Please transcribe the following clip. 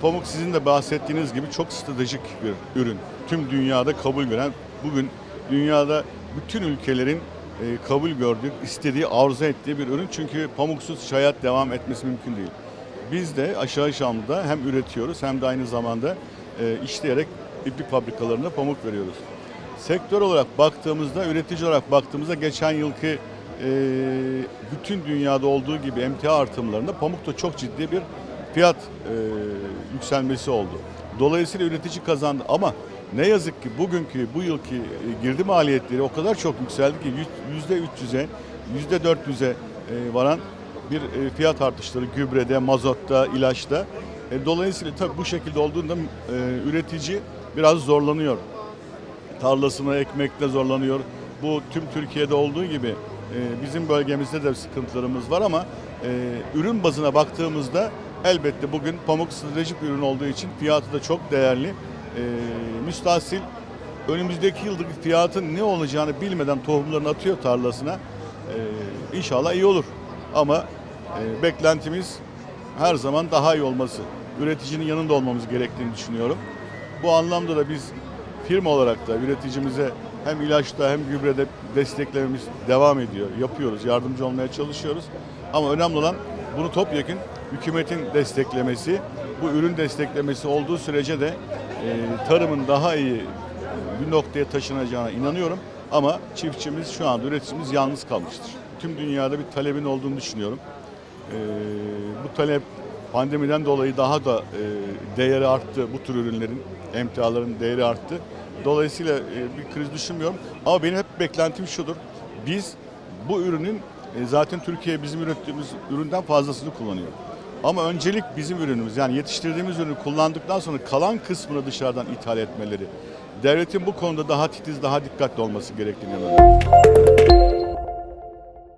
pamuk sizin de bahsettiğiniz gibi çok stratejik bir ürün. Tüm dünyada kabul gören, bugün dünyada bütün ülkelerin e, kabul gördüğü, istediği, arzu ettiği bir ürün. Çünkü pamuksuz hayat devam etmesi mümkün değil. Biz de aşağı Şam'da hem üretiyoruz hem de aynı zamanda e, işleyerek iplik fabrikalarına pamuk veriyoruz. Sektör olarak baktığımızda, üretici olarak baktığımızda geçen yılki e, bütün dünyada olduğu gibi emtia artımlarında pamukta çok ciddi bir fiyat e, yükselmesi oldu. Dolayısıyla üretici kazandı ama ne yazık ki bugünkü bu yılki e, girdi maliyetleri o kadar çok yükseldi ki yüz- yüzde 300'e, yüzde 400'e e, varan bir e, fiyat artışları gübrede, mazotta, ilaçta. Dolayısıyla tabii bu şekilde olduğunda üretici biraz zorlanıyor tarlasını ekmekte zorlanıyor. Bu tüm Türkiye'de olduğu gibi bizim bölgemizde de sıkıntılarımız var ama ürün bazına baktığımızda elbette bugün pamuk stratejik ürün olduğu için fiyatı da çok değerli. E, müstahsil önümüzdeki yıldaki fiyatın ne olacağını bilmeden tohumlarını atıyor tarlasına. E, inşallah iyi olur. Ama e, beklentimiz her zaman daha iyi olması. Üreticinin yanında olmamız gerektiğini düşünüyorum. Bu anlamda da biz firma olarak da üreticimize hem ilaçta hem gübrede desteklememiz devam ediyor. Yapıyoruz, yardımcı olmaya çalışıyoruz. Ama önemli olan bunu topyekun hükümetin desteklemesi, bu ürün desteklemesi olduğu sürece de e, tarımın daha iyi bir noktaya taşınacağına inanıyorum. Ama çiftçimiz şu anda üreticimiz yalnız kalmıştır. Tüm dünyada bir talebin olduğunu düşünüyorum. Ee, bu talep pandemiden dolayı daha da e, değeri arttı bu tür ürünlerin, emtiaların değeri arttı. Dolayısıyla e, bir kriz düşünmüyorum. Ama benim hep beklentim şudur. Biz bu ürünün e, zaten Türkiye bizim ürettiğimiz üründen fazlasını kullanıyor. Ama öncelik bizim ürünümüz yani yetiştirdiğimiz ürünü kullandıktan sonra kalan kısmını dışarıdan ithal etmeleri. Devletin bu konuda daha titiz, daha dikkatli olması gerektiğini inanıyorum.